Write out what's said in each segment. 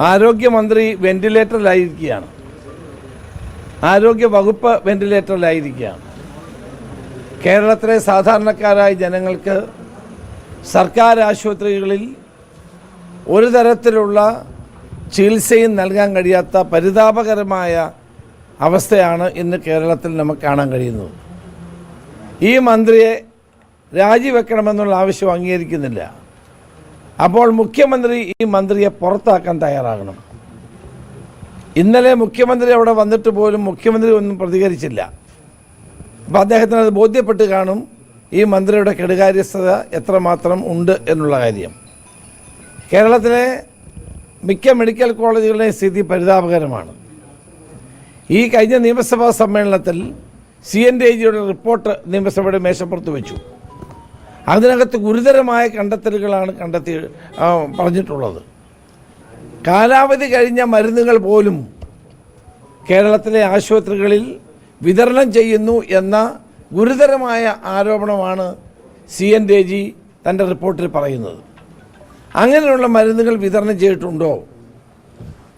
ആരോഗ്യമന്ത്രി വെന്റിലേറ്ററിലായിരിക്കുകയാണ്. ആരോഗ്യ വകുപ്പ് വെന്റിലേറ്ററിലായിരിക്കുകയാണ്. കേരളത്തിലെ സാധാരണക്കാരായ ജനങ്ങൾക്ക് സർക്കാർ ആശുപത്രികളിൽ ഒരു തരത്തിലുള്ള ചികിത്സയും നൽകാൻ കഴിയാത്ത പരിതാപകരമായ അവസ്ഥയാണ് ഇന്ന് കേരളത്തിൽ നമുക്ക് കാണാൻ കഴിയുന്നത്. ഈ മന്ത്രിയെ രാജിവെക്കണമെന്നുള്ള ആവശ്യം അംഗീകരിക്കുന്നില്ല. അപ്പോൾ മുഖ്യമന്ത്രി ഈ മന്ത്രിയെ പുറത്താക്കാൻ തയ്യാറാകണം. ഇന്നലെ മുഖ്യമന്ത്രി അവിടെ വന്നിട്ട് പോലും മുഖ്യമന്ത്രി ഒന്നും പ്രതികരിച്ചില്ല. അപ്പോൾ അദ്ദേഹത്തിന് അത് ബോധ്യപ്പെട്ട് കാണും ഈ മന്ത്രിയുടെ കെടുകാര്യസ്ഥത എത്രമാത്രം ഉണ്ട് എന്നുള്ള കാര്യം. കേരളത്തിലെ മിക്ക മെഡിക്കൽ കോളേജുകളുടെയും സ്ഥിതി പരിതാപകരമാണ്. ഈ കഴിഞ്ഞ നിയമസഭാ സമ്മേളനത്തിൽ സി എൻ ഡി ജിയുടെ റിപ്പോർട്ട് നിയമസഭയുടെ മേശപ്പുറത്ത് വെച്ചു. അതിനകത്ത് ഗുരുതരമായ കണ്ടെത്തലുകളാണ് കണ്ടെത്തി പറഞ്ഞിട്ടുള്ളത്. കാലാവധി കഴിഞ്ഞ മരുന്നുകൾ പോലും കേരളത്തിലെ ആശുപത്രികളിൽ വിതരണം ചെയ്യുന്നു എന്ന ഗുരുതരമായ ആരോപണമാണ് സി എൻ ഡെ ജി തന്റെ റിപ്പോർട്ടിൽ പറയുന്നത്. അങ്ങനെയുള്ള മരുന്നുകൾ വിതരണം ചെയ്തിട്ടുണ്ടോ?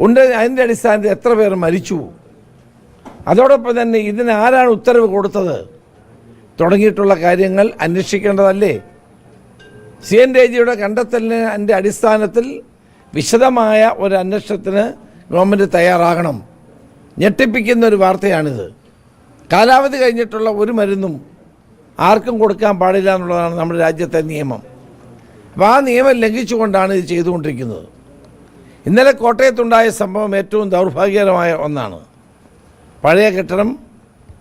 ഉണ്ട് അതിന്റെ അടിസ്ഥാനത്തിൽ എത്ര പേർ മരിച്ചു? അതോടൊപ്പം തന്നെ ഇതിന് ആരാണ് ഉത്തരവ് കൊടുത്തത്? തുടങ്ങിയിട്ടുള്ള കാര്യങ്ങൾ അന്വേഷിക്കേണ്ടതല്ലേ? സി എൻ രേജിയുടെ കണ്ടെത്തലിന്റെ അടിസ്ഥാനത്തിൽ വിശദമായ ഒരു അന്വേഷണത്തിന് ഗവൺമെന്റ് തയ്യാറാകണം. ഞെട്ടിപ്പിക്കുന്ന ഒരു വാർത്തയാണിത്. കാലാവധി കഴിഞ്ഞിട്ടുള്ള ഒരു മരുന്നും ആർക്കും കൊടുക്കാൻ പാടില്ല എന്നുള്ളതാണ് നമ്മുടെ രാജ്യത്തെ നിയമം. അപ്പോൾ ആ നിയമം ലംഘിച്ചുകൊണ്ടാണ് ഇത് ചെയ്തുകൊണ്ടിരിക്കുന്നത്. ഇന്നലെ കോട്ടയത്തുണ്ടായ സംഭവം ഏറ്റവും ദൗർഭാഗ്യകരമായ ഒന്നാണ്. പഴയ കെട്ടിടം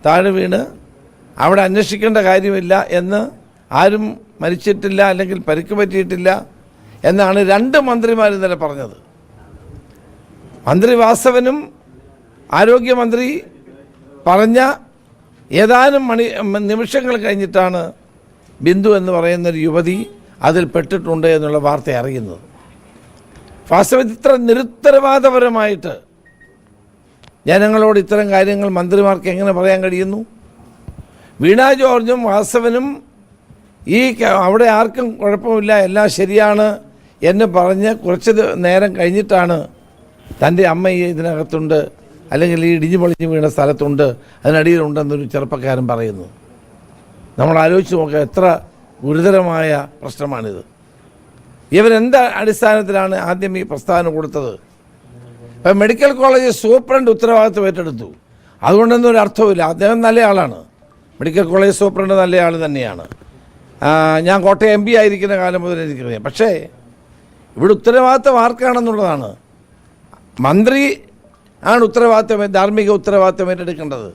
താഴെ വീണ് അവിടെ അന്വേഷിക്കേണ്ട കാര്യമില്ല എന്ന് ആരും മരിച്ചിട്ടില്ല അല്ലെങ്കിൽ പരിക്ക് പറ്റിയിട്ടില്ല എന്നാണ് രണ്ട് മന്ത്രിമാർ ഇന്നലെ പറഞ്ഞത്. മന്ത്രി വാസവനും ആരോഗ്യമന്ത്രി പറഞ്ഞ ഏതാനും മണി നിമിഷങ്ങൾ കഴിഞ്ഞിട്ടാണ് ബിന്ദു എന്ന് പറയുന്നൊരു യുവതി അതിൽ പെട്ടിട്ടുണ്ട് എന്നുള്ള വാർത്ത അറിയുന്നത്. വാസ്തവത്തിൽ ഇത്ര നിരുത്തരവാദപരമായിട്ട് ജനങ്ങളോട് ഇത്തരം കാര്യങ്ങൾ മന്ത്രിമാർക്ക് എങ്ങനെ പറയാൻ കഴിയുന്നു? വീണ ജോർജും വാസവനും ഈ അവിടെ ആർക്കും കുഴപ്പമില്ല എല്ലാം ശരിയാണ് എന്ന് പറഞ്ഞ് കുറച്ച് നേരം കഴിഞ്ഞിട്ടാണ് തന്റെ അമ്മ ഈ ഇതിനകത്തുണ്ട് അല്ലെങ്കിൽ ഈ ഇടിഞ്ഞു പൊളിഞ്ഞ് വീണ സ്ഥലത്തുണ്ട് അതിനടിയിലുണ്ടെന്നൊരു ചെറുപ്പക്കാരൻ പറയുന്നു. നമ്മൾ ആലോചിച്ച് നോക്കുക എത്ര ഗുരുതരമായ പ്രശ്നമാണിത്. ഇവരെന്ത് അടിസ്ഥാനത്തിലാണ് ആദ്യം ഈ പ്രസ്താവന കൊടുത്തത്? ഇപ്പം മെഡിക്കൽ കോളേജ് സൂപ്രണ്ട് ഉത്തരവാദിത്വം ഏറ്റെടുത്തു. അതുകൊണ്ടൊന്നും ഒരു അർത്ഥമില്ല അദ്ദേഹം നല്ലയാളാണ്. മെഡിക്കൽ കോളേജ് സൂപ്രണ്ട് നല്ല ആൾ തന്നെയാണ്. ഞാൻ കോട്ടയം എം പി ആയിരിക്കുന്ന കാലം മുതൽ എനിക്കറിയാം പക്ഷേ ഇവിടെ ഉത്തരവാദിത്വം ആർക്കാണെന്നുള്ളതാണ്. മന്ത്രി ആണ് ഉത്തരവാദിത്വം ധാർമ്മിക ഉത്തരവാദിത്വം ഏറ്റെടുക്കേണ്ടത്.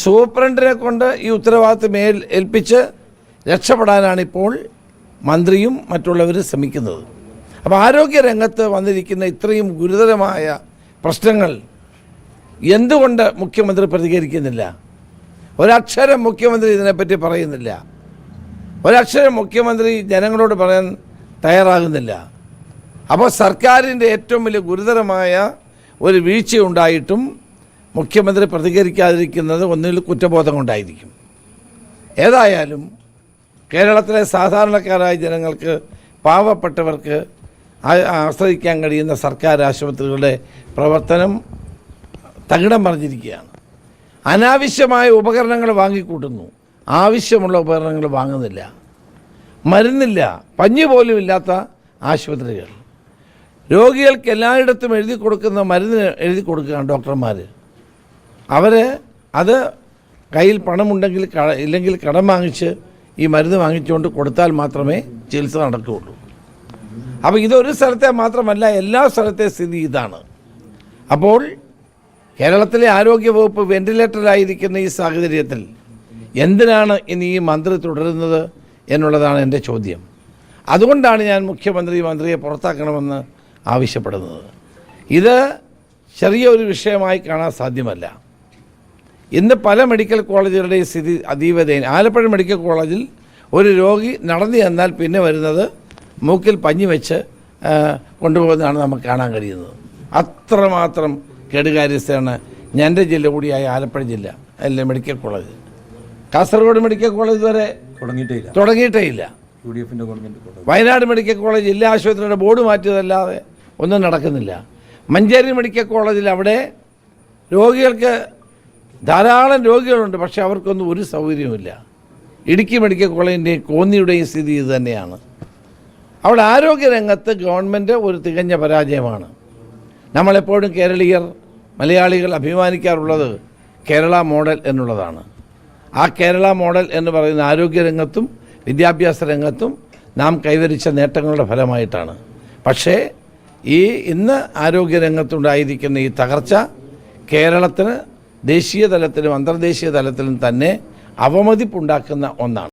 സൂപ്രണ്ടിനെ കൊണ്ട് ഈ ഉത്തരവാദിത്വം ഏൽ ഏൽപ്പിച്ച് രക്ഷപ്പെടാനാണ് ഇപ്പോൾ മന്ത്രിയും മറ്റുള്ളവരും ശ്രമിക്കുന്നത്. അപ്പോൾ ആരോഗ്യരംഗത്ത് വന്നിരിക്കുന്ന ഇത്രയും ഗുരുതരമായ പ്രശ്നങ്ങൾ എന്തുകൊണ്ട് മുഖ്യമന്ത്രി പ്രതികരിക്കുന്നില്ല? ഒരക്ഷരം മുഖ്യമന്ത്രി ഇതിനെപ്പറ്റി പറയുന്നില്ല. ഒരക്ഷരം മുഖ്യമന്ത്രി ജനങ്ങളോട് പറയാൻ തയ്യാറാകുന്നില്ല. അപ്പോൾ സർക്കാരിന്റെ ഏറ്റവും വലിയ ഗുരുതരമായ ഒരു വീഴ്ച ഉണ്ടായിട്ടും മുഖ്യമന്ത്രി പ്രതികരിക്കാതിരിക്കുന്നത് ഒന്നിൽ കുറ്റബോധം കൊണ്ടായിരിക്കും. ഏതായാലും കേരളത്തിലെ സാധാരണക്കാരായ ജനങ്ങൾക്ക് പാവപ്പെട്ടവർക്ക് ആശ്രയിക്കാൻ കഴിയുന്ന സർക്കാർ ആശുപത്രികളുടെ പ്രവർത്തനം തകിടം പറഞ്ഞിരിക്കുകയാണ് അനാവശ്യമായ ഉപകരണങ്ങൾ വാങ്ങിക്കൂട്ടുന്നു. ആവശ്യമുള്ള ഉപകരണങ്ങൾ വാങ്ങുന്നില്ല. മരുന്നില്ല. പഞ്ഞു പോലും ഇല്ലാത്ത ആശുപത്രികൾ. രോഗികൾക്ക് എല്ലായിടത്തും എഴുതി കൊടുക്കുന്ന മരുന്ന് എഴുതി കൊടുക്കുകയാണ് ഡോക്ടർമാർ അവർ അത് കയ്യിൽ പണമുണ്ടെങ്കിൽ ഇല്ലെങ്കിൽ കടം വാങ്ങിച്ച് ഈ മരുന്ന് വാങ്ങിച്ചുകൊണ്ട് കൊടുത്താൽ മാത്രമേ ചികിത്സ നടക്കുകയുള്ളൂ. അപ്പോൾ ഇതൊരു സ്ഥലത്തെ മാത്രമല്ല എല്ലാ സ്ഥലത്തെ സ്ഥിതി ഇതാണ്. അപ്പോൾ കേരളത്തിലെ ആരോഗ്യവകുപ്പ് വെന്റിലേറ്ററിലായിരിക്കുന്ന ഈ സാഹചര്യത്തിൽ എന്തിനാണ് ഇനി ഈ മന്ത്രി തുടരുന്നത് എന്നുള്ളതാണ് എന്റെ ചോദ്യം. അതുകൊണ്ടാണ് ഞാൻ മുഖ്യമന്ത്രി മന്ത്രിയെ പുറത്താക്കണമെന്ന് ആവശ്യപ്പെടുന്നത്. ഇത് ചെറിയൊരു വിഷയമായി കാണാൻ സാധ്യമല്ല. ഇന്ന് പല മെഡിക്കൽ കോളേജുകളുടെയും സ്ഥിതി അതീവതയിൽ ആലപ്പുഴ മെഡിക്കൽ കോളേജിൽ ഒരു രോഗി നടന്നു ചെന്നാൽ പിന്നെ വരുന്നത് മൂക്കിൽ പഞ്ഞി വെച്ച് കൊണ്ടുപോകുന്നതാണ് നമുക്ക് കാണാൻ കഴിയുന്നത്. അത്രമാത്രം കേടുകാര്യസ്ഥയാണ്. എന്റെ ജില്ല കൂടിയായ ആലപ്പുഴ ജില്ല അല്ലെ medical college. Kasaragod medical college വരെ തുടങ്ങിയിട്ടേ ഇല്ല തുടങ്ങിയിട്ടേ ഇല്ല യു ഡി എഫിന്റെ ഗവൺമെന്റ് വയനാട് മെഡിക്കൽ കോളേജ് ജില്ലാ ആശുപത്രിയുടെ ബോർഡ് മാറ്റിയതല്ലാതെ ഒന്നും നടക്കുന്നില്ല. മഞ്ചേരി മെഡിക്കൽ കോളേജിൽ അവിടെ രോഗികൾക്ക് ധാരാളം രോഗികളുണ്ട് പക്ഷേ അവർക്കൊന്നും ഒരു സൗകര്യവുമില്ല. ഇടുക്കി മെഡിക്കൽ കോളേജിന്റെയും കോന്നിയുടെയും സ്ഥിതി ഇത് തന്നെയാണ്. അവിടെ ആരോഗ്യരംഗത്ത് ഗവൺമെന്റ് ഒരു തികഞ്ഞ പരാജയമാണ്. നമ്മളെപ്പോഴും കേരളീയർ മലയാളികൾ അഭിമാനിക്കാറുള്ളത് കേരള മോഡൽ എന്നുള്ളതാണ്. ആ കേരള മോഡൽ എന്ന് പറയുന്ന ആരോഗ്യരംഗത്തും വിദ്യാഭ്യാസ രംഗത്തും നാം കൈവരിച്ച നേട്ടങ്ങളുടെ ഫലമായിട്ടാണ്. പക്ഷേ ഈ ഇന്ന് ആരോഗ്യരംഗത്തുണ്ടായിരിക്കുന്ന ഈ തകർച്ച കേരളത്തിന് ദേശീയ തലത്തിലും അന്തർദേശീയ തലത്തിലും തന്നെ അവമതിപ്പുണ്ടാക്കുന്ന ഒന്നാണ്.